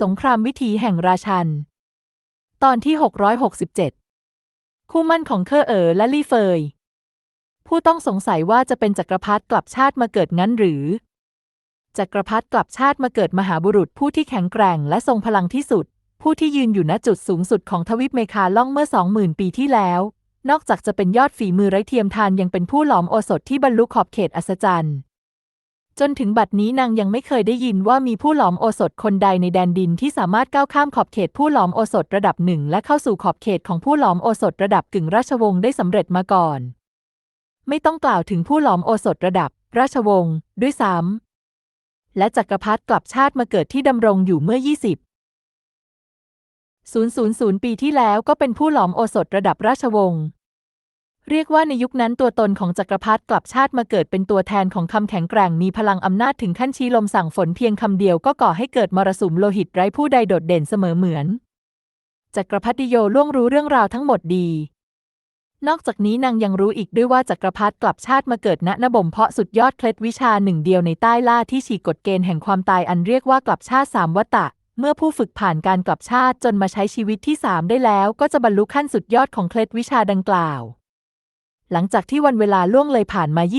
สงครามวิถีแห่งราชัน ตอนที่ 667 คู่มั่นของเคอเอ๋อและลี่เฟย ผู้ต้องสงสัยว่าจะเป็นจักรพรรดิกลับชาติมาเกิดงั้นหรือ จักรพรรดิกลับชาติมาเกิดมหาบุรุษผู้ที่แข็งแกร่งและทรงพลังที่สุด ผู้ที่ยืนอยู่ณจุดสูงสุดของทวีปเมคาล่องเมื่อสองหมื่นปีที่แล้ว นอกจากจะเป็นยอดฝีมือไร้เทียมทานยังเป็นผู้หลอมโอสถที่บรรลุขอบเขตอัศจรรย์ จนถึงบัดนี้นางยังไม่เคยได้ยินว่ามีผู้หลอมโอสถคนใดในแดนดินที่สามารถก้าวข้ามขอบเขตผู้หลอมโอสถระดับหนึ่งและเข้าสู่ขอบเขตของผู้หลอมโอสถระดับกึ่งราชวงศ์ได้สำเร็จมาก่อน ไม่ต้องกล่าวถึงผู้หลอมโอสถระดับ ราชวงศ์ด้วยซ้ำและจักรพรรดิกลับชาติมาเกิดที่ดำรงอยู่เมื่อ 20 000 ปีที่แล้วก็เป็นผู้หลอมโอสถระดับราชวงศ์ เรียกว่าในยุคนั้นตัวตนของจักรพรรดิกลับชาติมาเกิดเป็นตัวแทนของคำแข็งแกร่งมีพลังอำนาจถึงขั้นชี้ลมสั่งฝนเพียงคำเดียวก็ก่อให้เกิดมรสุมโลหิตไร้ผู้ใดโดดเด่นเสมอเหมือนจักรพรรดิโยล่วงรู้เรื่องราวทั้งหมดดี นอกจากนี้นางยังรู้อีกด้วยว่าจักรพรรดิกลับชาติมาเกิดณนบ่มเพาะสุดยอดเคล็ดวิชาหนึ่งเดียวในใต้ล่าที่ฉีกกฎเกณฑ์แห่งความตายอันเรียกว่ากลับชาติสามวัตตะ เมื่อผู้ฝึกผ่านการกลับชาติจนมาใช้ชีวิตที่สามได้แล้ว ก็จะบรรลุขั้นสุดยอดของเคล็ดวิชาดังกล่าว หลังจากที่วันเวลาล่วงเลยผ่านมา 20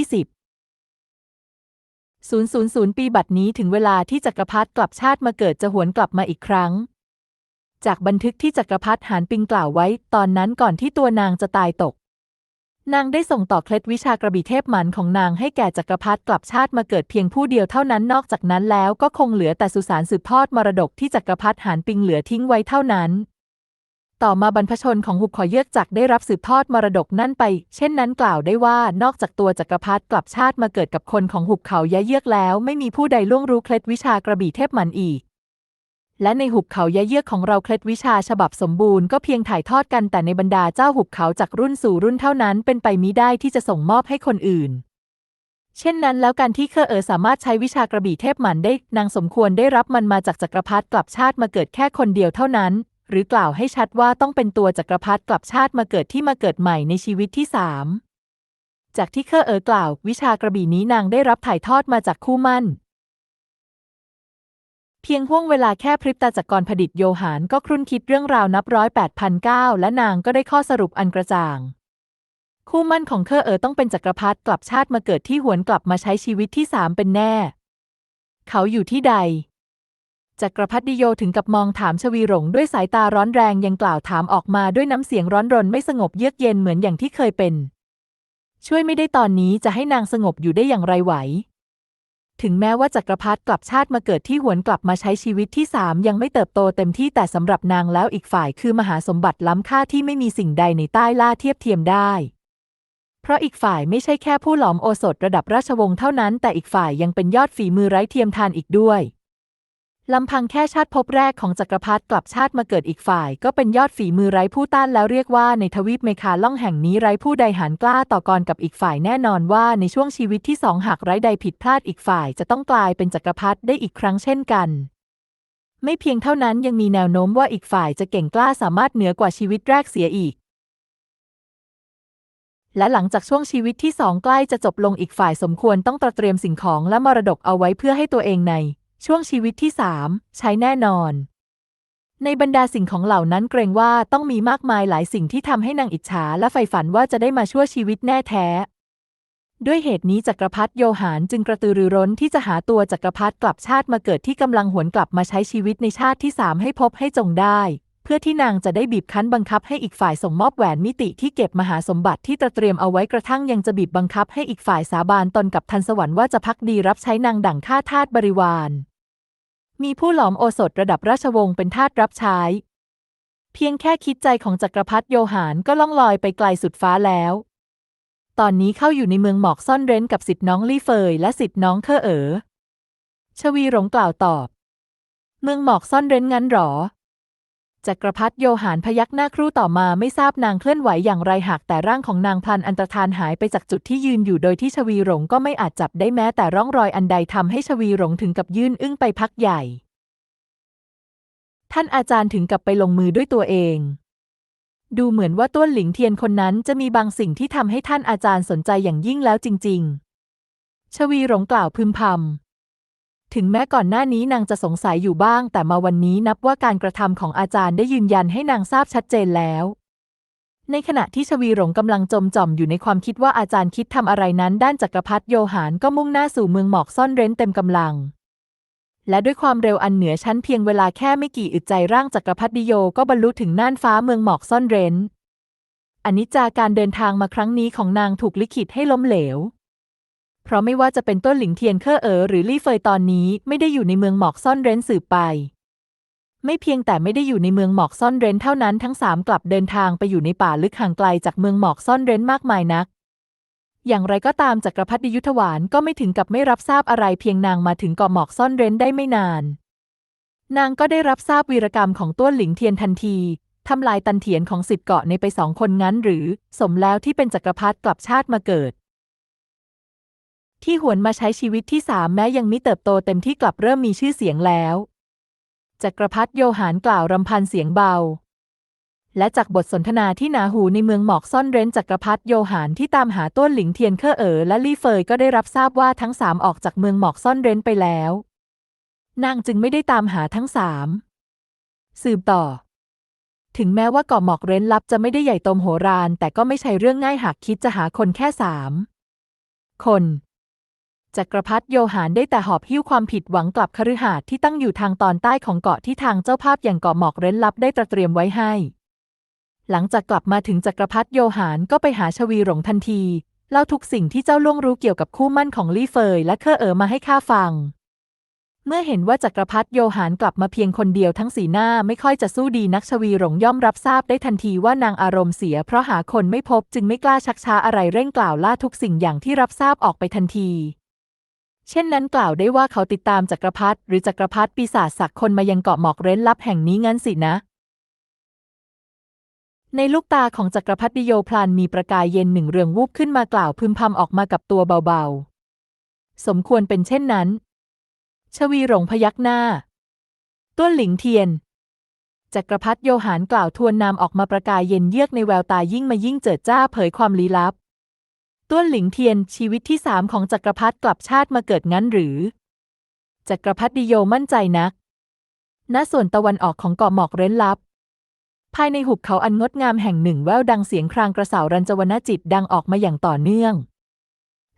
000 ปีบัดนี้ถึงเวลาที่จักรพรรดิกลับชาติมาเกิดจะหวนกลับมาอีกครั้ง จากบันทึกที่จักรพรรดิหานปิงกล่าวไว้ ตอนนั้นก่อนที่ตัวนางจะตายตก นางได้ส่งต่อเคล็ดวิชากระบี่เทพหมันของนางให้แก่จักรพรรดิกลับชาติมาเกิดเพียงผู้เดียวเท่านั้นนอกจากนั้นแล้วก็คงเหลือแต่สุสานสืบทอดมรดกที่จักรพรรดิหานปิงเหลือทิ้งไว้เท่านั้น ต่อมาบรรพชนของหุบขอเยือกจักได้รับสืบทอดมรดกนั่นไป เช่นนั้นกล่าวได้ว่านอกจากตัวจักรพรรดิกลับชาติมาเกิดกับคนของหุบเขายะเยือกแล้ว ไม่มีผู้ใดล่วงรู้เคล็ดวิชากระบี่เทพมันอีก และในหุบเขายะเยือกของเราเคล็ดวิชาฉบับสมบูรณ์ก็เพียงถ่ายทอดกันแต่ในบรรดาเจ้าหุบเขาจากรุ่นสู่รุ่นเท่านั้น เป็นไปมิได้ที่จะส่งมอบให้คนอื่นเช่นนั้นแล้วการที่เคอเอ๋อสามารถใช้วิชากระบี่เทพหมันได้ นางสมควรได้รับมันมาจากจักรพรรดิกลับชาติมาเกิดแค่คนเดียวเท่านั้น หรือกล่าวให้ชัดว่าต้องเป็นตัวจักรพรรดิกลับชาติมาเกิดที่มาเกิดใหม่ในชีวิตที่สามจากที่เคอเอ๋อกล่าว วิชากระบี่นี้นางได้รับถ่ายทอดมาจากคู่มั่น เพียงห่วงเวลาแค่พริบตาจากกรผดิตโยหานก็ครุ่นคิดเรื่องราวนับร้อยแปดพันเก้าและนางก็ได้ข้อสรุปอันกระจ่าง คู่มั่นของเคอเอ๋อต้องเป็นจักรพรรดิกลับชาติมาเกิดที่หวนกลับมาใช้ชีวิตที่สามเป็นแน่ เขาอยู่ที่ใด จักรพรรดิโยถึงกับมองถามชวีหลงด้วยสายตาร้อนแรงยังกล่าวถามออกมาด้วยน้ำเสียงร้อนรนไม่สงบเยือกเย็นเหมือนอย่างที่เคยเป็น ช่วยไม่ได้ตอนนี้จะให้นางสงบอยู่ได้อย่างไรไหว ถึงแม้ว่าจักรพรรดิกลับชาติมาเกิดที่หวนกลับมาใช้ชีวิตที่สามยังไม่เติบโตเต็มที่แต่สำหรับนางแล้วอีกฝ่ายคือมหาสมบัติล้ำค่าที่ไม่มีสิ่งใดในใต้ล่าเทียบเทียมได้เพราะอีกฝ่ายไม่ใช่แค่ผู้หลอมโอสถระดับราชวงศ์เท่านั้น แต่อีกฝ่ายยังเป็นยอดฝีมือไร้เทียมทานอีกด้วย ลำพังแค่ชาติภพแรกของจักรพรรดิกลับชาติมาเกิดอีกฝ่าย ก็เป็นยอดฝีมือไร้ผู้ต้านแล้วเรียกว่าในทวีปเมคาล่องแห่งนี้ไร้ผู้ใดหานกล้าต่อกรกับอีกฝ่ายแน่นอนว่าในช่วงชีวิตที่สองหากไร้ใดผิดพลาดอีกฝ่าย จะต้องกลายเป็นจักรพรรดิได้อีกครั้งเช่นกัน ไม่เพียงเท่านั้นยังมีแนวโน้มว่าอีกฝ่ายจะเก่งกล้าสามารถเหนือกว่าชีวิตแรกเสียอีกและหลังจากช่วงชีวิตที่สองใกล้จะจบลงอีกฝ่ายสมควรต้องตระเตรียมสิ่งของและมรดกเอาไว้เพื่อให้ตัวเองใน ช่วงชีวิตที่สามใช้แน่นอน ในบรรดาสิ่งของเหล่านั้นเกรงว่าต้องมีมากมายหลายสิ่งที่ทำให้นางอิจฉาและใฝ่ฝันว่าจะได้มาช่วยชีวิตแน่แท้ ด้วยเหตุนี้จักรพรรดิโยหานจึงกระตือรือร้นที่จะหาตัวจักรพรรดิกลับชาติมาเกิดที่กำลังหวนกลับมาใช้ชีวิตในชาติที่สามให้พบให้จงได้เพื่อที่นางจะได้บีบคั้นบังคับให้อีกฝ่ายส่งมอบแหวนมิติที่เก็บมหาสมบัติที่ตระเตรียมเอาไว้กระทั่งยังจะบีบบังคับให้อีกฝ่ายสาบานตนกับทันสวรรค์ว่าจะพักดีรับใช้นางดั่งข้าทาสบริวาร มีผู้หลอมโอสถระดับราชวงศ์เป็นทาสรับใช้ เพียงแค่คิดใจของจักรพรรดิโยหานก็ล่องลอยไปไกลสุดฟ้าแล้ว ตอนนี้เข้าอยู่ในเมืองหมอกซ่อนเร้นกับสิทธิ์น้องลี่เฟยและสิทธิ์น้องเคอเอ๋อชวีหลงกล่าวตอบ เมืองหมอกซ่อนเร้นงั้นหรอ จักรพรรดิโยหานพยักหน้าครู่ต่อมาไม่ทราบนางเคลื่อนไหวอย่างไรหากแต่ร่างของนางพลันอันตรธานหายไปจากจุดที่ยืนอยู่โดยที่ชวีหลงก็ไม่อาจจับได้แม้แต่ร่องรอยอันใดทำให้ชวีหลงถึงกับยื่นอึ้งไปพักใหญ่ ท่านอาจารย์ถึงกับไปลงมือด้วยตัวเอง ดูเหมือนว่าต้วนหลิงเทียนคนนั้นจะมีบางสิ่งที่ทำให้ท่านอาจารย์สนใจอย่างยิ่งแล้วจริง ๆ ชวีหลงกล่าวพึมพำ ถึงแม้ก่อนหน้านี้นางจะสงสัยอยู่บ้าง แต่มาวันนี้นับว่าการกระทำของอาจารย์ได้ยืนยันให้นางทราบชัดเจนแล้ว ในขณะที่ชวีหลงกำลังจมจ่อมอยู่ในความคิดว่าอาจารย์คิดทำอะไรนั้น ด้านจักรพรรดิโยหานก็มุ่งหน้าสู่เมืองหมอกซ่อนเร้นเต็มกำลัง และด้วยความเร็วอันเหนือชั้นเพียงเวลาแค่ไม่กี่อึดใจร่างจักรพรรดิโยก็บรรลุถึงน่านฟ้าเมืองหมอกซ่อนเร้นอนิจจาการเดินทางมาครั้งนี้ของนางถูกลิขิตให้ล้มเหลว เพราะไม่ว่าจะเป็นต้นหลิงเทียนเคอเอ๋อหรือลี่เฟยตอนนี้ไม่ได้อยู่ในเมืองหมอกซ่อนเร้นสืบไป ไม่เพียงแต่ไม่ได้อยู่ในเมืองหมอกซ่อนเร้นเท่านั้นทั้งสามกลับเดินทางไปอยู่ในป่าลึกห่างไกลจากเมืองหมอกซ่อนเร้นมากมายนัก อย่างไรก็ตามจักรพรรดิยุทธวานก็ไม่ถึงกับไม่รับทราบอะไรเพียงนางมาถึงเกาะหมอกซ่อนเร้นได้ไม่นาน นางก็ได้รับทราบวีรกรรมของต้วนหลิงเทียนทันทีทำลายตันเถียนของสิทธิ์เกาะในไปสองคนงั้นหรือ สมแล้วที่เป็นจักรพรรดิกลับชาติมาเกิด ที่หวนมาใช้ชีวิตที่สามแม้ยังไมิเติบโตเต็มที่กลับเริ่มมีชื่อเสียงแล้วจักรพรรดิโยหานกล่าวรำพันเสียงเบา และจากบทสนทนาที่หนาหูในเมืองหมอกซ่อนเร้นจักรพรรดิโยหานที่ตามหาต้นหลิงเทียนเคอเอ๋อและลี่เฟยก็ได้รับทราบว่าทั้งสามออกจากเมืองหมอกซ่อนเร้นไปแล้ว นางจึงไม่ได้ตามหาทั้งสามสืบต่อ ถึงแม้ว่าเกาะหมอกเร้นลับจะไม่ได้ใหญ่โตมโหฬารแต่ก็ไม่ใช่เรื่องง่ายหากคิดจะหาคนแค่สามคน จักรพรรดิโยหานได้แต่หอบหิ้วความผิดหวังกลับคฤหาสน์ที่ตั้งอยู่ทางตอนใต้ของเกาะที่ทางเจ้าภาพอย่างเกาะหมอกเร้นลับได้ตระเตรียมไว้ให้ หลังจากกลับมาถึงจักรพรรดิโยหานก็ไปหาชวีหลงทันทีเล่าทุกสิ่งที่เจ้าล่วงรู้เกี่ยวกับคู่มั่นของลี่เฟยและเคอเอ๋อมาให้ข้าฟัง เมื่อเห็นว่าจักรพรรดิโยหานกลับมาเพียงคนเดียวทั้งสีหน้าไม่ค่อยจะสู้ดีนักชวีหลงย่อมรับทราบได้ทันทีว่านางอารมณ์เสีย เพราะหาคนไม่พบจึงไม่กล้าชักช้าอะไรเร่งกล่าวล่าทุกสิ่งอย่างที่รับทราบออกไปทันที เช่นนั้นกล่าวได้ว่าเขาติดตามจักรพรรดิหรือจักรพรรดิปีศาจสักคนมายังเกาะหมอกเร้นลับแห่งนี้งั้นสินะ ในลูกตาของจักรพรรดิโยพลันมีประกายเย็นหนึ่งเรืองวูบขึ้นมากล่าวพึมพำออกมากับตัวเบาๆ สมควรเป็นเช่นนั้น ชวีหลงพยักหน้า ต้วนหลิงเทียน จักรพรรดิโยหานกล่าวทวนนามออกมาประกายเย็นเยือกในแววตายิ่งมายิ่งเจิดจ้าเผยความลี้ลับ ต้วนหลิงเทียนชีวิตที่สามของจักรพรรดิกลับชาติมาเกิดงั้นหรือ จักรพรรดิโยมั่นใจนัก ณ ส่วนตะวันออกของเกาะหมอกเร้นลับ ภายในหุบเขาอันงดงามแห่งหนึ่งแววดังเสียงครางกระเสารันจวนจิตดังออกมาอย่างต่อเนื่อง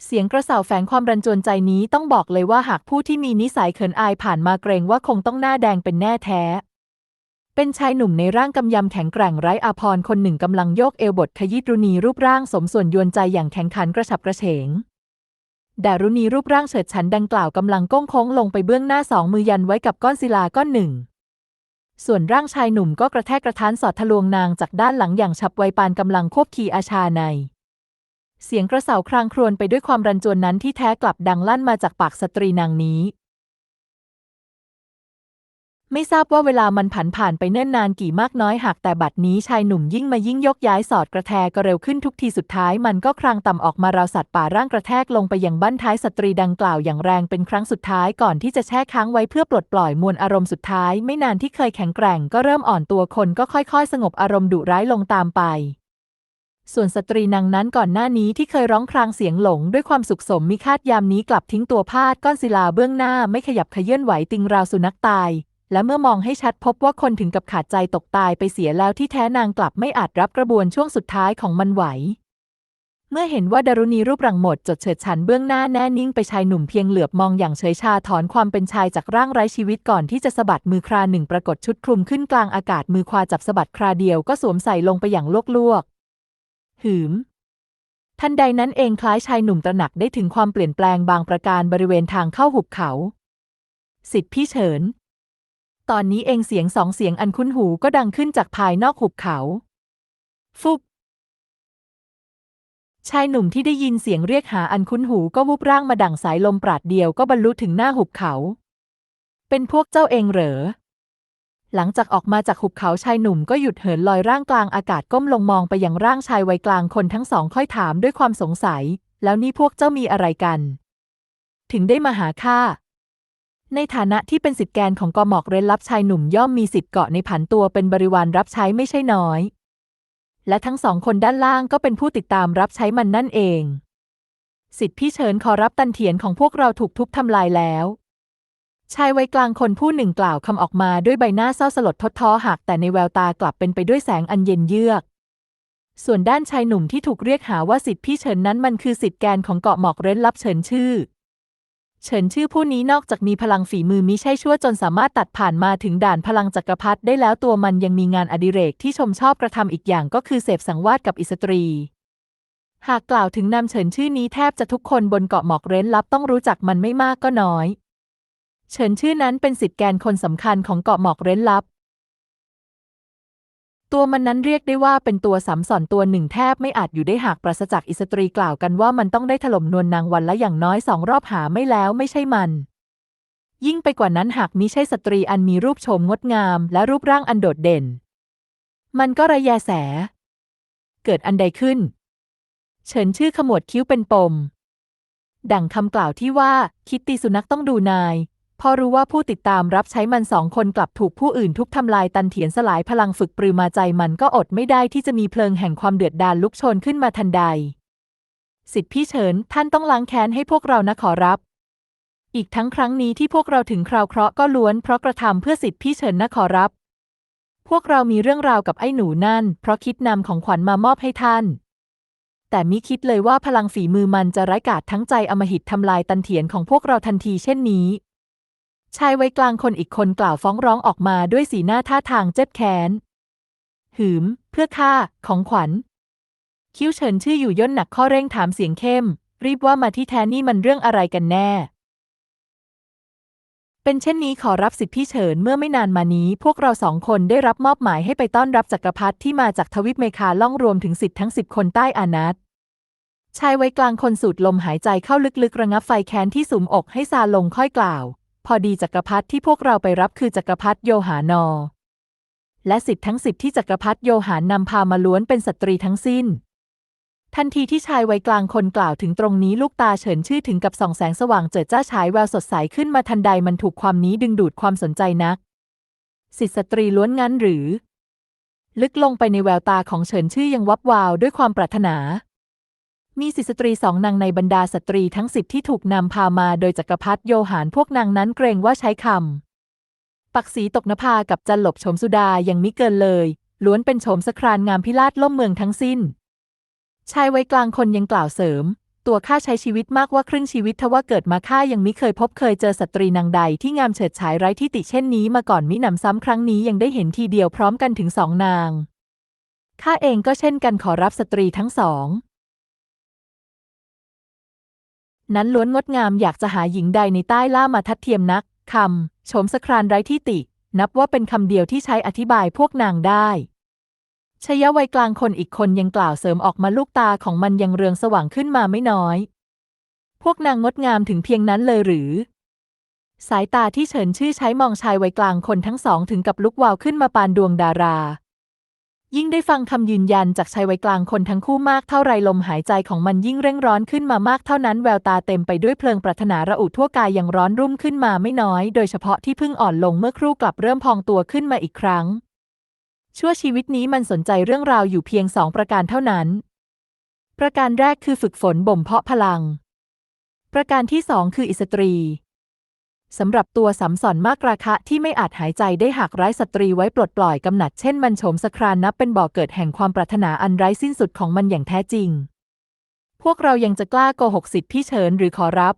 เสียงกระเสาแฝงความรันจวนใจนี้ต้องบอกเลยว่าหากผู้ที่มีนิสัยเขินอายผ่านมาเกรงว่าคงต้องหน้าแดงเป็นแน่แท้ เป็นชายหนุ่มในร่างกำยำแข็งแกร่งไร้อาภรณ์คนหนึ่งกำลังโยกเอวบทขยิดรุณีรูปร่างสมส่วนยวนใจอย่างแข็งขันกระฉับกระเฉงดารุณีรูปร่างเฉิดฉันดังกล่าวกำลังก้งโค้งลงไปเบื้องหน้าสองมือยันไว้กับก้อนศิลาก้อนหนึ่ง ส่วนร่างชายหนุ่มก็กระแทกกระทานสอดทะลวงนางจากด้านหลังอย่างฉับไวปานกำลังควบขี่อาชาใน เสียงกระเสาครางครวญไปด้วยความรันจวนนั้นที่แท้กลับดังลั่นมาจากปากสตรีนางนี้ ไม่ทราบว่าเวลามันผันผ่านไปเนิ่นนานกี่มากน้อยหากแต่บัดนี้ชายหนุ่มยิ่งมายิ่งยกย้ายสอดกระแทกก็เร็วขึ้นทุกทีสุดท้ายมันก็ครางต่ำออกมาราวสัตว์ป่าร่างกระแทกลงไปยังบั้นท้ายสตรีดังกล่าวอย่างแรงเป็นครั้งสุดท้ายก่อนที่จะแช่ค้างไว้เพื่อปลดปล่อยมวลอารมณ์สุดท้าย ไม่นานที่เคยแข็งแกร่งก็เริ่มอ่อนตัวคนก็ค่อยๆ สงบอารมณ์ดุร้ายลงตามไปส่วนสตรีนางนั้นก่อนหน้านี้ที่เคยร้องครางเสียงหลงด้วยความสุขสมมิคาดยามนี้กลับทิ้งตัวพาดก้อนศิลาเบื้องหน้าไม่ขยับขยื่นไหวติงราวสุนัขตาย และเมื่อมองให้ชัดพบว่าคนถึงกับขาดใจตกตายไปเสียแล้วที่แท้นางกลับไม่อาจรับกระบวนช่วงสุดท้ายของมันไหว เมื่อเห็นว่าดารุณีรูปรังหมดจดเฉิดฉันเบื้องหน้าแน่นิ่งไปชายหนุ่มเพียงเหลือบมองอย่างเฉยชาถอนความเป็นชายจากร่างไร้ชีวิตก่อนที่จะสะบัดมือคราหนึ่งปรากฏชุดคลุมขึ้นกลางอากาศมือควาจับสะบัดคราเดียวก็สวมใส่ลงไปอย่างลวกๆหืมทันใดนั้นเองคล้ายชายหนุ่มตระหนักได้ถึงความเปลี่ยนแปลงบางประการบริเวณทางเข้าหุบเขา สิทธิพี่เฉิน ตอนนี้เองเสียงสองเสียงอันคุ้นหูก็ดังขึ้นจากภายนอกหุบเขา ฟุบชายหนุ่มที่ได้ยินเสียงเรียกหาอันคุ้นหูก็วูบร่างมาดั่งสายลมปราดเดียวก็บรรลุถึงหน้าหุบเขา เป็นพวกเจ้าเองเหรอ หลังจากออกมาจากหุบเขาชายหนุ่มก็หยุดเหินลอยร่างกลางอากาศก้มลงมองไปยังร่างชายวัยกลางคนทั้งสองค่อยถามด้วยความสงสัย แล้วนี่พวกเจ้ามีอะไรกัน ถึงได้มาหาข้า ในฐานะที่เป็นสิทธิแกนของกอหมอกเร้นลับชายหนุ่มย่อมมีสิทธิ์เกาะในผันตัวเป็นบริวารรับใช้ไม่ใช่น้อย และทั้งสองคนด้านล่างก็เป็นผู้ติดตามรับใช้มันนั่นเอง สิทธิพี่เฉินขอรับตันเถียนของพวกเราถูกทุบทำลายแล้ว ชายวัยกลางคนผู้หนึ่งกล่าวคำออกมาด้วยใบหน้าเศร้าสลดทดท้อหักแต่ในแววตากลับเป็นไปด้วยแสงอันเย็นเยือก ส่วนด้านชายหนุ่มที่ถูกเรียกหาว่าสิทธิพี่เฉินนั้นมันคือสิทธิแกนของเกาะหมอกเร้นลับเฉินชื่อ เฉินชื่อผู้นี้นอกจากมีพลังฝีมือมิใช่ชั่วจนสามารถตัดผ่านมาถึงด่านพลังจักรพรรดิได้แล้วตัวมันยังมีงานอดิเรกที่ชมชอบกระทำอีกอย่างก็คือเสพสังวาสกับอิสตรี หากกล่าวถึงนามเฉินชื่อนี้แทบจะทุกคนบนเกาะหมอกเร้นลับต้องรู้จักมันไม่มากก็น้อย เฉินชื่อนั้นเป็นสิทธิแกนคนสำคัญของเกาะหมอกเร้นลับ ตัวมันนั้นเรียกได้ว่าเป็นตัวสามสอนตัวหนึ่งแทบไม่อาจอยู่ได้หากปราศจากอิสตรีกล่าวกันว่ามันต้องได้ถล่มนวลนางวันละอย่างน้อยสองรอบหาไม่แล้วไม่ใช่มัน ยิ่งไปกว่านั้นหากมิใช่สตรีอันมีรูปโฉมงดงาม และรูปร่างอันโดดเด่น มันก็ระแยแส เกิดอันใดขึ้น เฉินชื่อขมวดคิ้วเป็นปม ดังคำกล่าวที่ว่าคิดตีสุนัขต้องดูนาย พอรู้ว่าผู้ติดตามรับใช้มันสองคนกลับถูกผู้อื่นทุบทำลายตันเถียนสลายพลังฝึกปรือมาใจมันก็อดไม่ได้ที่จะมีเพลิงแห่งความเดือดดาลลุกโชนขึ้นมาทันใด สิทธิพี่เฉินท่านต้องล้างแค้นให้พวกเรานะขอรับ อีกทั้งครั้งนี้ที่พวกเราถึงคราวเคราะห์ก็ล้วนเพราะกระทำเพื่อสิทธิพี่เฉินนะขอรับ พวกเรามีเรื่องราวกับไอ้หนูนั่น เพราะคิดนำของขวัญมามอบให้ท่านแต่มิคิดเลยว่าพลังฝีมือมันจะร้ายกาจทั้งใจอมหิตทำลายตันเถียนของพวกเราทันทีเช่นนี้ ชายวัยกลางคนอีกคนกล่าวฟ้องร้องออกมาด้วยสีหน้าท่าทางเจ็บแค้น หืม เพื่อข้าของขวัญ คิ้วเฉินชื่ออยู่ย่นหนักข้อเร่งถามเสียงเข้ม รีบว่ามาที่แท้นี่มันเรื่องอะไรกันแน่ เป็นเช่นนี้ขอรับสิทธิพี่เฉินเมื่อไม่นานมานี้ พวกเราสองคนได้รับมอบหมายให้ไปต้อนรับจักรพรรดิที่มาจากทวิปเมคาล่องรวมถึงสิทธิ์ทั้งสิบคนใต้อานัตชายวัยกลางคนสูดลมหายใจเข้าลึกๆระงับไฟแค้นที่สุมอกให้ซาลงค่อยกล่าว พอดีจักรพรรดิที่พวกเราไปรับคือจักรพรรดิโยหานอ และสิทธิ์ทั้งสิบที่จักรพรรดิโยหานนำพามาล้วนเป็นสตรีทั้งสิ้น ทันทีที่ชายวัยกลางคนกล่าวถึงตรงนี้ลูกตาเฉินชื่อถึงกับส่องแสงสว่างเจิดจ้าฉายแววสดใสขึ้นมาทันใดมันถูกความนี้ดึงดูดความสนใจนัก สิทธิสตรีล้วนงั้นหรือ ลึกลงไปในแววตาของเฉินชื่อยังวับวาวด้วยความปรารถนา มีสิสตรีสองนางในบรรดาสตรีทั้งสิบที่ถูกนำพามาโดยจักรพรรดิโยหานพวกนางนั้นเกรงว่าใช้คำ ปักสีตกนภากับจันหลบโฉมสุดายังมิเกินเลย ล้วนเป็นโฉมสครานงามพิราชล่มเมืองทั้งสิ้น ชายวัยกลางคนยังกล่าวเสริม ตัวข้าใช้ชีวิตมากว่าครึ่งชีวิตทว่าเกิดมาข้ายังมิเคยพบเคยเจอสตรีนางใดที่งามเฉิดฉายไร้ที่ติเช่นนี้มาก่อนมิหนำซ้ำครั้งนี้ยังได้เห็นทีเดียวพร้อมกันถึงสองนางข้าเองก็เช่นกันขอรับสตรีทั้งสอง นั้นล้วนงดงามอยากจะหาหญิงใดในใต้ล่ามาทัดเทียมนักคำโฉมสครานไร้ที่ติ นับว่าเป็นคำเดียวที่ใช้อธิบายพวกนางได้ชยวัยกลางคนอีกคนยังกล่าวเสริมออกมาลูกตาของมันยังเรืองสว่างขึ้นมาไม่น้อย พวกนางงดงามถึงเพียงนั้นเลยหรือ สายตาที่เฉินชื่อใช้มองชายวัยกลางคนทั้งสองถึงกับลุกวาวขึ้นมาปานดวงดารา ยิ่งได้ฟังคำยืนยันจากชายวัยกลางคนทั้งคู่มากเท่าไรลมหายใจของมันยิ่งเร่งร้อนขึ้นมามากเท่านั้นแววตาเต็มไปด้วยเพลิงปรารถนาระอุทั่วกายยังร้อนรุ่มขึ้นมาไม่น้อย โดยเฉพาะที่เพิ่งอ่อนลงเมื่อครู่กลับเริ่มพองตัวขึ้นมาอีกครั้ง ชั่วชีวิตนี้มันสนใจเรื่องราวอยู่เพียงสองประการเท่านั้น ประการแรกคือฝึกฝนบ่มเพาะพลัง ประการที่สองคืออิสตรี สำหรับตัวสัมสอนมากราคะที่ไม่อาจหายใจได้หากไร้สตรีไว้ปลดปล่อยกำหนัดเช่นมันโฉมสครานนับเป็นบ่อเกิดแห่งความปรารถนาอันไร้สิ้นสุดของมันอย่างแท้จริง พวกเรายังจะกล้าโกหกสิทธิพี่เฉินหรือขอรับ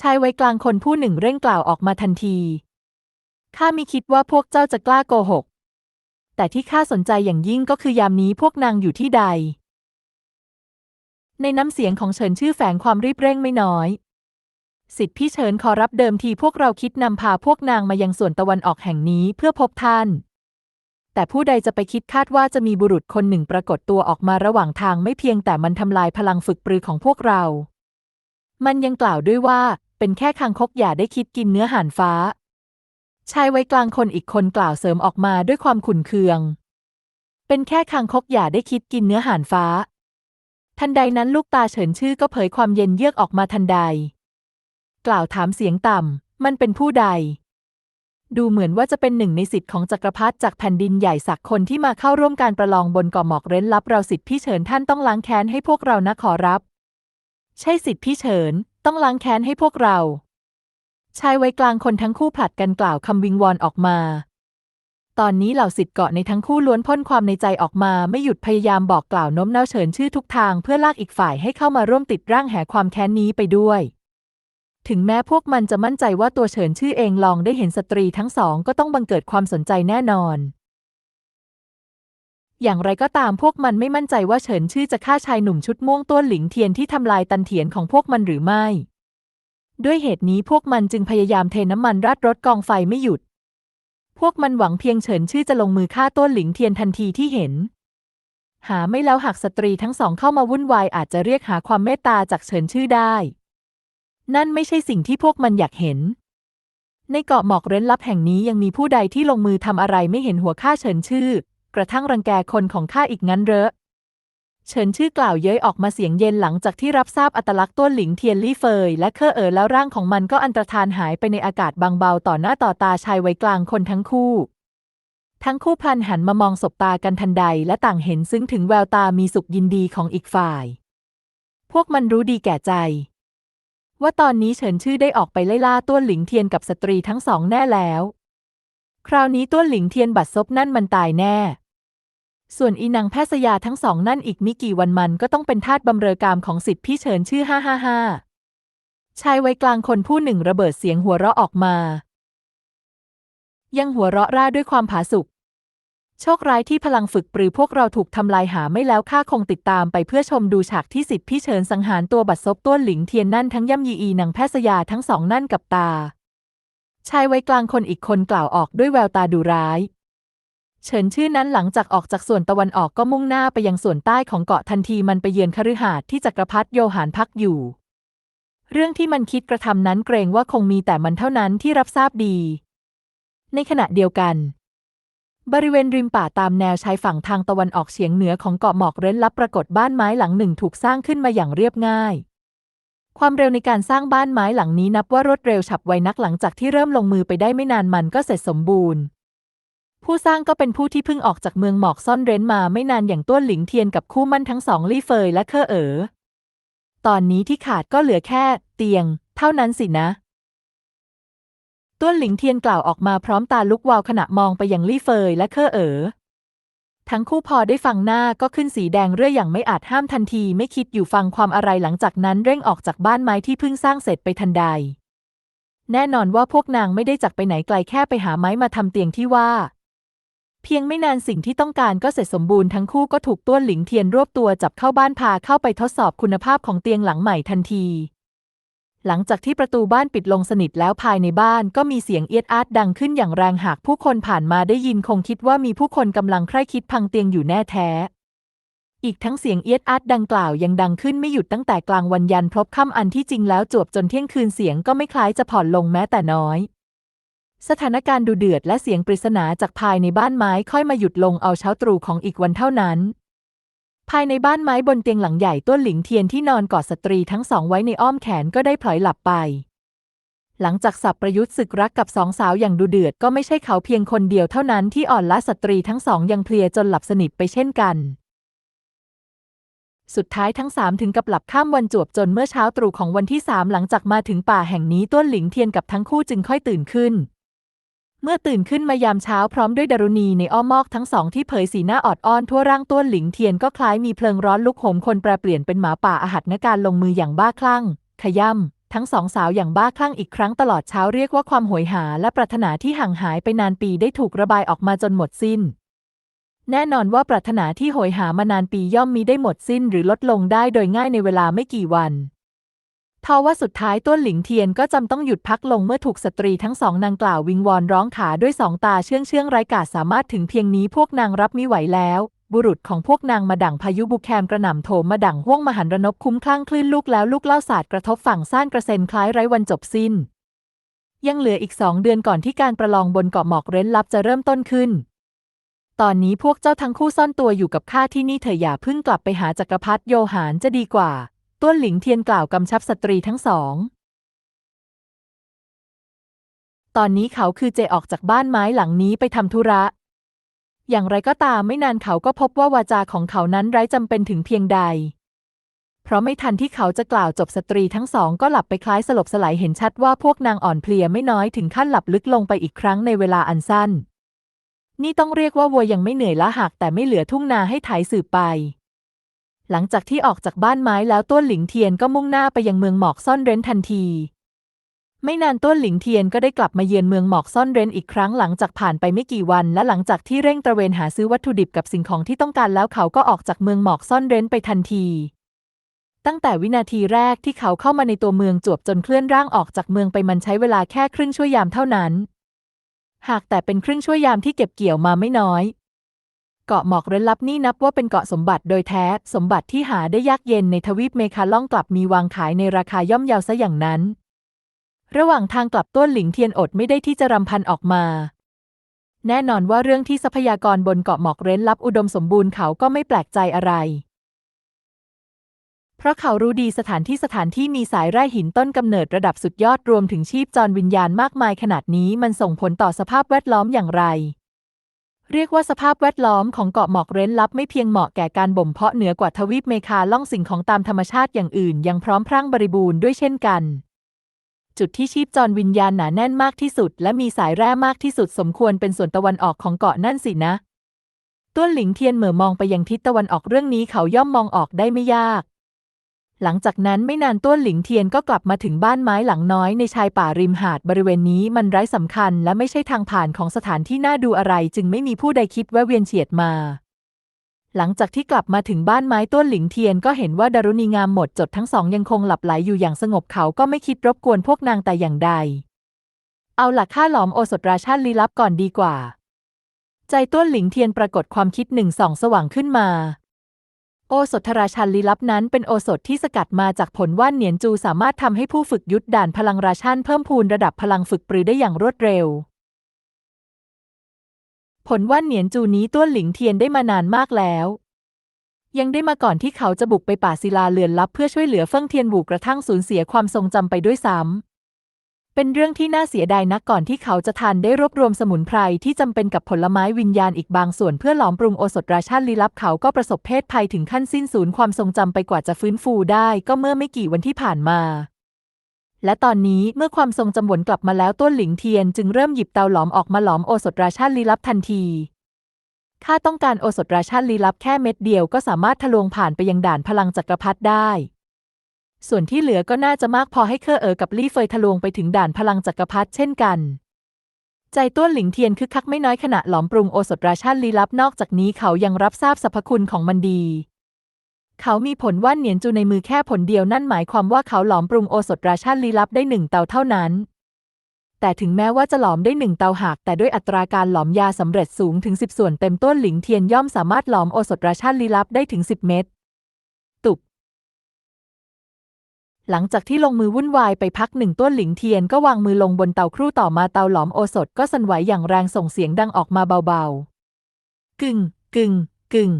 ชายไวัยกลางคนผู้หนึ่งเร่งกล่าวออกมาทันทีข้ามิคิดว่าพวกเจ้าจะกล้าโกหก แต่ที่ข้าสนใจอย่างยิ่งก็คือยามนี้พวกนางอยู่ที่ใด ในน้ำเสียงของเฉินชื่อแฝงความรีบเร่งไม่น้อย สิทธิพี่เฉินขอรับเดิมทีพวกเราคิดนำพาพวกนางมายังส่วนตะวันออกแห่งนี้เพื่อพบท่าน แต่ผู้ใดจะไปคิดคาดว่าจะมีบุรุษคนหนึ่งปรากฏตัวออกมาระหว่างทางไม่เพียงแต่มันทำลายพลังฝึกปรือของพวกเรา มันยังกล่าวด้วยว่า เป็นแค่คางคกอย่าได้คิดกินเนื้อห่านฟ้า ชายไวัยกลางคนอีกคนกล่าวเสริมออกมาด้วยความขุ่นเคือง เป็นแค่คางคกอย่าได้คิดกินเนื้อห่านฟ้า ทันใดนั้นลูกตาเฉินชื่อก็เผยความเย็นเยือกออกมาทันใด กล่าวถามเสียงต่ำ มันเป็นผู้ใด ดูเหมือนว่าจะเป็นหนึ่งในสิทธิ์ของจักรพรรดิจากแผ่นดินใหญ่สักคนที่มาเข้าร่วมการประลองบนเกาะหมอกเร้นลับเราสิทธิ์พี่เฉินท่านต้องล้างแค้นให้พวกเรานะขอรับ ใช่สิทธิพี่เฉิน ต้องล้างแค้นให้พวกเรา ชายวัยกลางคนทั้งคู่ผลัดกันกล่าวคำวิงวอนออกมาตอนนี้เหล่าสิทธิ์เกาะในทั้งคู่ล้วนพ่นความในใจออกมาไม่หยุดพยายามบอกกล่าวโน้มน้าวเฉินชื่อทุกทางเพื่อลากอีกฝ่ายให้เข้ามาร่วมติดร่างแห่ความแค้นนี้ไปด้วย ถึงแม้พวกมันจะมั่นใจว่าตัวเฉินชื่อเองลองได้เห็นสตรีทั้งสองก็ต้องบังเกิดความสนใจแน่นอน อย่างไรก็ตามพวกมันไม่มั่นใจว่าเฉินชื่อจะฆ่าชายหนุ่มชุดม่วงต้วนหลิงเทียนที่ทำลายตันเถียนของพวกมันหรือไม่ ด้วยเหตุนี้พวกมันจึงพยายามเทน้ำมันราดรถกองไฟไม่หยุด พวกมันหวังเพียงเฉินชื่อจะลงมือฆ่าต้วนหลิงเทียนทันทีที่เห็นหาไม่แล้วหากสตรีทั้งสองเข้ามาวุ่นวายอาจจะเรียกหาความเมตตาจากเฉินชื่อได้ นั่นไม่ใช่สิ่งที่พวกมันอยากเห็น ในเกาะหมอกเร้นลับแห่งนี้ยังมีผู้ใดที่ลงมือทำอะไรไม่เห็นหัวข้าเฉินชื่อ กระทั่งรังแกคนของข้าอีกงั้นเหรอเฉินชื่อกล่าวเย้ยออกมาเสียงเย็นหลังจากที่รับทราบอัตลักษณ์ต้วนหลิงเทียนลี่เฟย และเคอเอ๋อแล้วร่างของมันก็อันตรธานหายไปในอากาศบางเบาต่อหน้าต่อตาชายวัยกลางคนทั้งคู่ ทั้งคู่พลันหันมามองสบตากันทันใดและต่างเห็นซึ้งถึงแววตามีสุขยินดีของอีกฝ่าย พวกมันรู้ดีแก่ใจ ว่าตอนนี้เฉินชื่อได้ออกไปไล่ล่าต้วนหลิงเทียนกับสตรีทั้งสองแน่แล้ว คราวนี้ต้วนหลิงเทียนบัดซบนั่นมันตายแน่ ส่วนอีนางแพทย์สยาทั้งสองนั่นอีกมิกี่วันมันก็ต้องเป็นทาสบำเรอกามของสิทธิพี่เฉินชื่อห้าห้าห้าชายวัยกลางคนผู้หนึ่งระเบิดเสียงหัวเราะออกมา ยังหัวเราะร่าด้วยความผาสุก โชคร้ายที่พลังฝึกปรือพวกเราถูกทำลายหาไม่แล้วข้าคงติดตามไปเพื่อชมดูฉากที่สิทธิพี่เฉินสังหารตัวบัดซบต้วนหลิงเทียนนั่นทั้งย่ำยีอีนางแพทย์สยาทั้งสองนั่นกับตา ชายไวัยกลางคนอีกคนกล่าวออกด้วยแววตาดุร้าย เฉินชื่อนั้นหลังจากออกจากส่วนตะวันออกก็มุ่งหน้าไปยังส่วนใต้ของเกาะทันทีมันไปเยือนคฤหาสน์ที่จักรพรรดิโยหานพักอยู่ เรื่องที่มันคิดกระทำนั้นเกรงว่าคงมีแต่มันเท่านั้นที่รับทราบดี ในขณะเดียวกัน บริเวณริมป่าตามแนวชายฝั่งทางตะวันออกเฉียงเหนือของเกาะหมอกเร้นลับปรากฏบ้านไม้หลังหนึ่งถูกสร้างขึ้นมาอย่างเรียบง่าย ความเร็วในการสร้างบ้านไม้หลังนี้นับว่ารวดเร็วฉับไวนักหลังจากที่เริ่มลงมือไปได้ไม่นานมันก็เสร็จสมบูรณ์ ผู้สร้างก็เป็นผู้ที่เพิ่งออกจากเมืองหมอกซ่อนเร้นมาไม่นานอย่างต้วนหลิงเทียนกับคู่มั่นทั้งสองลี่เฟยและเคอเอ๋อตอนนี้ที่ขาดก็เหลือแค่ เตียง เท่านั้นสินะ ต้วนหลิงเทียนกล่าวออกมาพร้อมตาลุกวาวขณะมองไปยังลี่เฟยและเคอเอ๋อ ทั้งคู่พอได้ฟังหน้าก็ขึ้นสีแดงเรื่อยอย่างไม่อาจห้ามทันทีไม่คิดอยู่ฟังความอะไรหลังจากนั้นเร่งออกจากบ้านไม้ที่เพิ่งสร้างเสร็จไปทันใด แน่นอนว่าพวกนางไม่ได้จักไปไหนไกลแค่ไปหาไม้มาทำเตียงที่ว่า เพียงไม่นานสิ่งที่ต้องการก็เสร็จสมบูรณ์ทั้งคู่ก็ถูกต้วนหลิงเทียนรวบตัวจับเข้าบ้านพาเข้าไปทดสอบคุณภาพของเตียงหลังใหม่ทันที หลังจากที่ประตูบ้านปิดลงสนิทแล้วภายในบ้านก็มีเสียงเอียดอาดดังขึ้นอย่างแรงหากผู้คนผ่านมาได้ยินคงคิดว่ามีผู้คนกำลังใคร่คิดพังเตียงอยู่แน่แท้ อีกทั้งเสียงเอียดอาดดังกล่าวยังดังขึ้นไม่หยุดตั้งแต่กลางวันยันพลบค่ำอันที่จริงแล้วจวบจนเที่ยงคืนเสียงก็ไม่คล้ายจะผ่อนลงแม้แต่น้อย สถานการณ์ดูเดือดและเสียงปริศนาจากภายในบ้านไม้ค่อยมาหยุดลงเอาเช้าตรู่ของอีกวันเท่านั้น ภายในบ้านไม้บนเตียงหลังใหญ่ต้นหลิงเทียนที่นอนกอดสตรีทั้งสองไว้ในอ้อมแขนก็ได้พลอยหลับไป หลังจากสับประยุทธ์ศึกรักกับสองสาวอย่างดูเดือดก็ไม่ใช่เขาเพียงคนเดียวเท่านั้นที่อ่อนล้าสตรีทั้งสองยังเพลียจนหลับสนิทไปเช่นกัน สุดท้ายทั้งสามถึงกับหลับข้ามวันจวบจนเมื่อเช้าตรู่ของวันที่สามหลังจากมาถึงป่าแห่งนี้ต้นหลิงเทียนกับทั้งคู่จึงค่อยตื่นขึ้น เมื่อตื่นขึ้นมายามเช้าพร้อมด้วยดารุณีในอ้อมมอกทั้งสองที่เผยสีหน้าออดอ้อนทั่วร่างต้นหลิงเทียนก็คล้ายมีเพลิงร้อนลุกโหมคนแปรเปลี่ยนเป็นหมาป่าอาหัดนการลงมืออย่างบ้าคลั่ง ขย่ำทั้งสองสาวอย่างบ้าคลั่งอีกครั้งตลอดเช้าเรียกว่าความโหยหาและปรารถนาที่ห่างหายไปนานปีได้ถูกระบายออกมาจนหมดสิ้น แน่นอนว่าปรารถนาที่โหยหามานานปีย่อมมีได้หมดสิ้นหรือลดลงได้โดยง่ายในเวลาไม่กี่วัน ทว่าสุดท้ายต้นหลิงเทียนก็จำต้องหยุดพักลงเมื่อถูกสตรีทั้งสองนางกล่าววิงวอนร้องขาด้วยสองตาเชื่องเชื่องไร้กาศสามารถถึงเพียงนี้พวกนางรับมิไหวแล้ว บุรุษของพวกนางมาดั่งพายุบุกแคมกระหน่ำโถมมาดั่งห้วงมหันระนบคุ้มคลั่งคลื่นลูกแล้วลูกเล่าศาสตร์กระทบฝั่งซ่านกระเซ็นคล้ายไร้วันจบสิ้น ยังเหลืออีกสองเดือนก่อนที่การประลองบนเกาะหมอกเร้นลับจะเริ่มต้นขึ้นตอนนี้พวกเจ้าทั้งคู่ซ่อนตัวอยู่กับข้าที่นี่เถอะอย่าเพิ่งกลับไปหาจักรพรรดิโยหานจะดีกว่า ต้วนหลิงเทียนกล่าวกำชับสตรีทั้งสอง ตอนนี้เขาคือเจออกจากบ้านไม้หลังนี้ไปทำธุระ อย่างไรก็ตามไม่นานเขาก็พบว่าวาจาของเขานั้นไร้จำเป็นถึงเพียงใด เพราะไม่ทันที่เขาจะกล่าวจบสตรีทั้งสองก็หลับไปคล้ายสลบสลายเห็นชัดว่าพวกนางอ่อนเพลียไม่น้อยถึงขั้นหลับลึกลงไปอีกครั้งในเวลาอันสั้น นี่ต้องเรียกว่าวัวยังไม่เหนื่อยละหักแต่ไม่เหลือทุ่งนาให้ไถสืบไป หลังจากที่ออกจากบ้านไม้แล้วต้นหลิงเทียนก็มุ่งหน้าไปยังเมืองหมอกซ่อนเร้นทันที ไม่นานต้นหลิงเทียนก็ได้กลับมาเยือนเมืองหมอกซ่อนเร้นอีกครั้งหลังจากผ่านไปไม่กี่วัน และหลังจากที่เร่งตระเวนหาซื้อวัตถุดิบกับสิ่งของที่ต้องการแล้วเขาก็ออกจากเมืองหมอกซ่อนเร้นไปทันที ตั้งแต่วินาทีแรกที่เขาเข้ามาในตัวเมืองจวบจนเคลื่อนร่างออกจากเมืองไปมันใช้เวลาแค่ครึ่งชั่วยามเท่านั้น หากแต่เป็นครึ่งชั่วยามที่เก็บเกี่ยวมาไม่น้อย เกาะหมอกเร้นลับนี่นับว่าเป็นเกาะสมบัติโดยแท้ สมบัติที่หาได้ยากเย็นในทวีปเมคาล่องกลับมีวางขายในราคาย่อมเยาซะอย่างนั้น ระหว่างทางกลับต้นหลิงเทียนอดไม่ได้ที่จะรำพันออกมา แน่นอนว่าเรื่องที่ทรัพยากรบนเกาะหมอกเร้นลับอุดมสมบูรณ์เขาก็ไม่แปลกใจอะไร เพราะเขารู้ดีสถานที่สถานที่มีสายแร่หินต้นกำเนิดระดับสุดยอดรวมถึงชีพจรวิญญาณมากมายขนาดนี้มันส่งผลต่อสภาพแวดล้อมอย่างไร เรียกว่าสภาพแวดล้อมของเกาะหมอกเร้นลับไม่เพียงเหมาะแก่การบ่มเพาะเหนือกว่าทวีปเมคาล่องสิ่งของตามธรรมชาติอย่างอื่น ยังพร้อมพรั่งบริบูรณ์ด้วยเช่นกัน จุดที่ชีพจรวิญญาณหนาแน่นมากที่สุด และมีสายแร่มากที่สุดสมควรเป็นส่วนตะวันออกของเกาะนั่นสินะ ต้วนหลิงเทียนเหม่อมองไปยังทิศตะวันออกเรื่องนี้เขาย่อมมองออกได้ไม่ยาก หลังจากนั้นไม่นานต้วนหลิงเทียนก็กลับมาถึงบ้านไม้หลังน้อยในชายป่าริมหาดบริเวณนี้มันไร้สำคัญและไม่ใช่ทางผ่านของสถานที่น่าดูอะไร จึงไม่มีผู้ใดคิดแวะเวียนเฉียดมา หลังจากที่กลับมาถึงบ้านไม้ต้วนหลิงเทียนก็เห็นว่าดารุณีงามหมดจดทั้งสองยังคงหลับไหลอยู่อย่างสงบเขาก็ไม่คิดรบกวนพวกนางแต่อย่างใด เอาหลักข้าหลอมโอสถราชาลี้ลับก่อนดีกว่า ใจต้วนหลิงเทียนปรากฏความคิดหนึ่งสองสว่างขึ้นมา โอสถราชันลี้ลับนั้นเป็นโอสถที่สกัดมาจากผลว่านเหนียนจูสามารถทำให้ผู้ฝึกยุทธด่านพลังราชันเพิ่มพูนระดับพลังฝึกปรือได้อย่างรวดเร็ว ผลว่านเหนียนจูนี้ต้วนหลิงเทียนได้มานานมากแล้ว ยังได้มาก่อนที่เขาจะบุกไปป่าศิลาเลือนลับเพื่อช่วยเหลือเฟิ่งเทียนหูกระทั่งสูญเสียความทรงจำไปด้วยซ้ำ เป็นเรื่องที่น่าเสียดายนักก่อนที่เขาจะทันได้รวบรวมสมุนไพรที่จำเป็นกับผลไม้วิญญาณอีกบางส่วนเพื่อหลอมปรุงโอสถราชาลี้ลับเขาก็ประสบเพศภัยถึงขั้นสิ้นสูญความทรงจำไปกว่าจะฟื้นฟูได้ก็เมื่อไม่กี่วันที่ผ่านมาและตอนนี้เมื่อความทรงจำวนกลับมาแล้วต้นหลิงเทียนจึงเริ่มหยิบเตาหลอมออกมาหลอมโอสถราชาลี้ลับทันที ข้าต้องการโอสถราชาลี้ลับแค่เม็ดเดียวก็สามารถทะลวงผ่านไปยังด่านพลังจักรพรรดิได้ ส่วนที่เหลือก็น่าจะมากพอให้เคอเอ๋อกับลี่เฟยทะลวงไปถึงด่านพลังจักรพรรดิเช่นกัน ใจต้วนหลิงเทียนคึกคักไม่น้อยขณะหลอมปรุงโอสถราชาลีลับนอกจากนี้เขายังรับทราบสรรพคุณของมันดี เขามีผลว่านเหนียนจูในมือแค่ผลเดียวนั่นหมายความว่าเขาหลอมปรุงโอสถราชาลีลับได้หนึ่งเตาเท่านั้น แต่ถึงแม้ว่าจะหลอมได้หนึ่งเตาหากแต่ด้วยอัตราการหลอมยาสำเร็จสูงถึงสิบส่วนเต็มต้นหลิงเทียนย่อมสามารถหลอมโอสถราชาลีลับได้ถึงสิบเม็ด ตุบ หลังจากที่ลงมือวุ่นวายไปพักหนึ่งต้นหลิงเทียนก็วางมือลงบนเตาครู่ต่อมาเตาหลอมโอสถก็สั่นไหวอย่างแรงส่งเสียงดังออกมาเบาๆ กึ่ง กึ่ง กึ่ง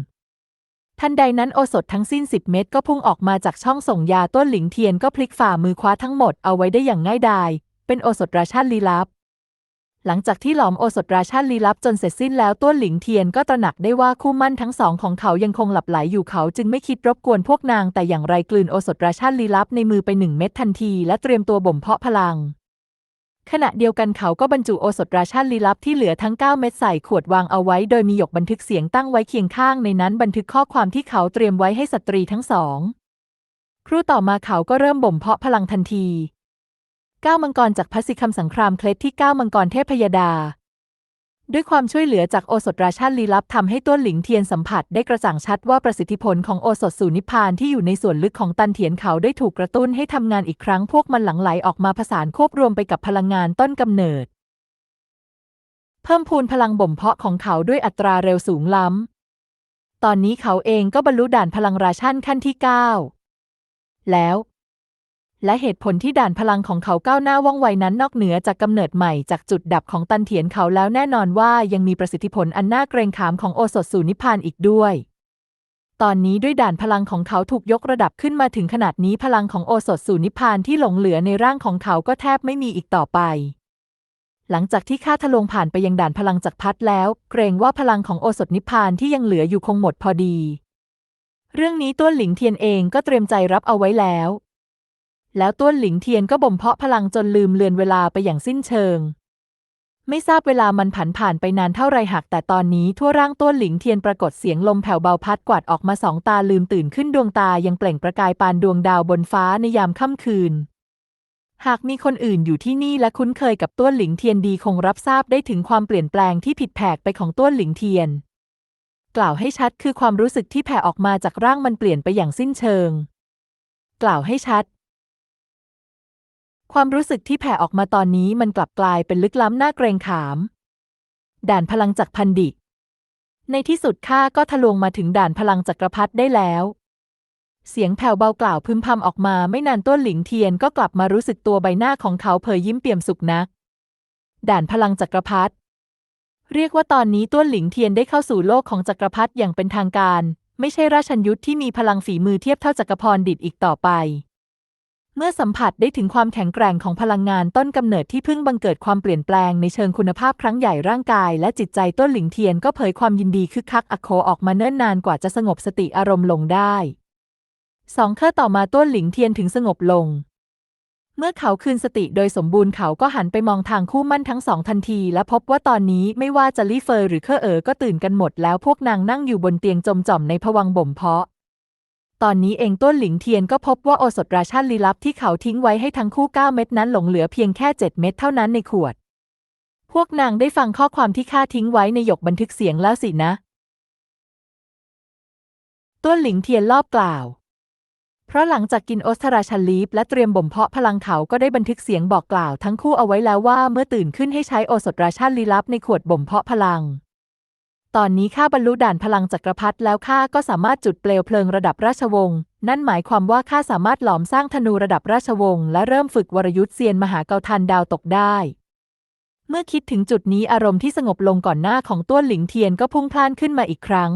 ทันใดนั้นโอสถทั้งสิ้นสิบเม็ดก็พุ่งออกมาจากช่องส่งยาต้นหลิงเทียนก็พลิกฝ่ามือคว้าทั้งหมดเอาไว้ได้อย่างง่ายดาย เป็นโอสถราชาลีลับ หลังจากที่หลอมโอสถราชาลี้ลับจนเสร็จสิ้นแล้วต้วหลิงเทียนก็ตระหนักได้ว่าคู่มั่นทั้งสองของเขายังคงหลับไหลอยู่เขาจึงไม่คิดรบกวนพวกนาง แต่อย่างไรกลืนโอสถราชาลี้ลับในมือไปหนึ่งเม็ดทันที และเตรียมตัวบ่มเพาะพลัง ขณะเดียวกันเขาก็บรรจุโอสถราชาลี้ลับที่เหลือทั้ง 9 เม็ดใส่ขวดวางเอาไว้ โดยมีหยกบันทึกเสียงตั้งไว้เคียงข้างในนั้นบันทึกข้อความที่เขาเตรียมไว้ให้สตรีทั้งสองครู่ต่อมาเขาก็เริ่มบ่มเพาะพลังทันที ก้าวมังกรจากพัสิคำสังครามเคล็ดที่ก้าวมังกรเทพยดา ด้วยความช่วยเหลือจากโอสถราชาลีลับทำให้ต้วนหลิงเทียนสัมผัสได้กระจ่างชัดว่าประสิทธิผลของโอสถสู่นิพพานที่อยู่ในส่วนลึกของตันเถียนเขาได้ถูกกระตุ้นให้ทำงานอีกครั้งพวกมันหลั่งไหลออกมาผสานควบรวมไปกับพลังงานต้นกำเนิด เพิ่มพูนพลังบ่มเพาะของเขาด้วยอัตราเร็วสูงล้ำตอนนี้เขาเองก็บรรลุด่านพลังราชันขั้นที่ 9 แล้ว และเหตุผลที่ด่านพลังของเขาก้าวหน้าว่องไวนั้นนอกเหนือจากกำเนิดใหม่จากจุดดับของตันเถียนเขาแล้วแน่นอนว่ายังมีประสิทธิผลอันน่าเกรงขามของโอสถสู่นิพพานอีกด้วย ตอนนี้ด้วยด่านพลังของเขาถูกยกระดับขึ้นมาถึงขนาดนี้พลังของโอสถสู่นิพพานที่หลงเหลือในร่างของเขาก็แทบไม่มีอีกต่อไป หลังจากที่ข้าทะลวงผ่านไปยังด่านพลังจักรพรรดิแล้ว เกรงว่าพลังของโอสถนิพพานที่ยังเหลืออยู่คงหมดพอดี เรื่องนี้ต้วหลิงเทียนเองก็เตรียมใจรับเอาไว้แล้ว แล้วต้วนหลิงเทียนก็บ่มเพาะพลังจนลืมเลือนเวลาไปอย่างสิ้นเชิง ไม่ทราบเวลามันผันผ่านไปนานเท่าไรหากแต่ตอนนี้ทั่วร่างต้วนหลิงเทียนปรากฏเสียงลมแผ่วเบาพัดกวาดออกมาสองตาลืมตื่นขึ้นดวงตายังเปล่งประกายปานดวงดาวบนฟ้าในยามค่ำคืน หากมีคนอื่นอยู่ที่นี่และคุ้นเคยกับต้วนหลิงเทียนดีคงรับทราบได้ถึงความเปลี่ยนแปลงที่ผิดแผกไปของต้วนหลิงเทียน กล่าวให้ชัดคือความรู้สึกที่แผ่ออกมาจากร่างมันเปลี่ยนไปอย่างสิ้นเชิง กล่าวให้ชัด ความรู้สึกที่แผ่ออกมาตอนนี้มันกลับกลายเป็นลึกล้ำน่าเกรงขาม ด่านพลังจักรพันดิ ในที่สุดข้าก็ทะลวงมาถึงด่านพลังจักรพรรดิได้แล้ว เสียงแผ่วเบากล่าวพึมพำออกมาไม่นานต้นหลิงเทียนก็กลับมารู้สึกตัวใบหน้าของเขาเผยยิ้มเปี่ยมสุขนัก ด่านพลังจักรพรรดิเรียกว่าตอนนี้ต้วนหลิงเทียนได้เข้าสู่โลกของจักรพรรดิอย่างเป็นทางการ ไม่ใช่ราชันยุทธที่มีพลังฝีมือเทียบเท่าจักรพรดิษฐ์อีกต่อไป เมื่อสัมผัสได้ถึงความแข็งแกร่งของพลังงานต้นกำเนิดที่เพิ่งบังเกิดความเปลี่ยนแปลงในเชิงคุณภาพครั้งใหญ่ร่างกาย และจิตใจต้นหลิงเทียนก็เผยความยินดีคึกคักอโคออกมาเนิ่นนานกว่าจะสงบสติอารมณ์ลงได้สองเครื่อต่อมาต้นหลิงเทียนถึงสงบลง เมื่อเขาคืนสติโดยสมบูรณ์เขาก็หันไปมองทางคู่มั่นทั้งสองทันที และพบว่าตอนนี้ไม่ว่าจะลี่เฟอร์หรือเคอเอ๋อก็ตื่นกันหมดแล้วพวกนางนั่งอยู่บนเตียงจมจ่อมในผวังบ่มเพาะ ตอนนี้เองต้นหลิงเทียนก็พบว่าโอสถราชันลี้ลับที่เขาทิ้งไว้ให้ทั้งคู่ 9 เม็ดนั้นหลงเหลือเพียงแค่ 7 เม็ดเท่านั้นในขวด พวกนางได้ฟังข้อความที่ข้าทิ้งไว้ในหยกบันทึกเสียงแล้วสินะ ต้นหลิงเทียนรอบกล่าว เพราะหลังจากกินโอสทราชันลีฟและเตรียมบ่มเพาะพลังเขาก็ได้บันทึกเสียงบอกกล่าวทั้งคู่เอาไว้แล้วว่าเมื่อตื่นขึ้นให้ใช้โอสถราชันลี้ลับในขวดบ่มเพาะพลัง ตอนนี้ข้าบรรลุด่านพลังจักรพรรดิแล้วข้าก็สามารถจุดเปลวเพลิงระดับราชวงศ์นั่นหมายความว่าข้าสามารถหลอมสร้างธนูระดับราชวงศ์และเริ่มฝึกวรยุทธ์เซียนมหาเกาทันดาวตกได้ เมื่อคิดถึงจุดนี้อารมณ์ที่สงบลงก่อนหน้าของต้วนหลิงเทียนก็พุ่งพล่านขึ้นมาอีกครั้ง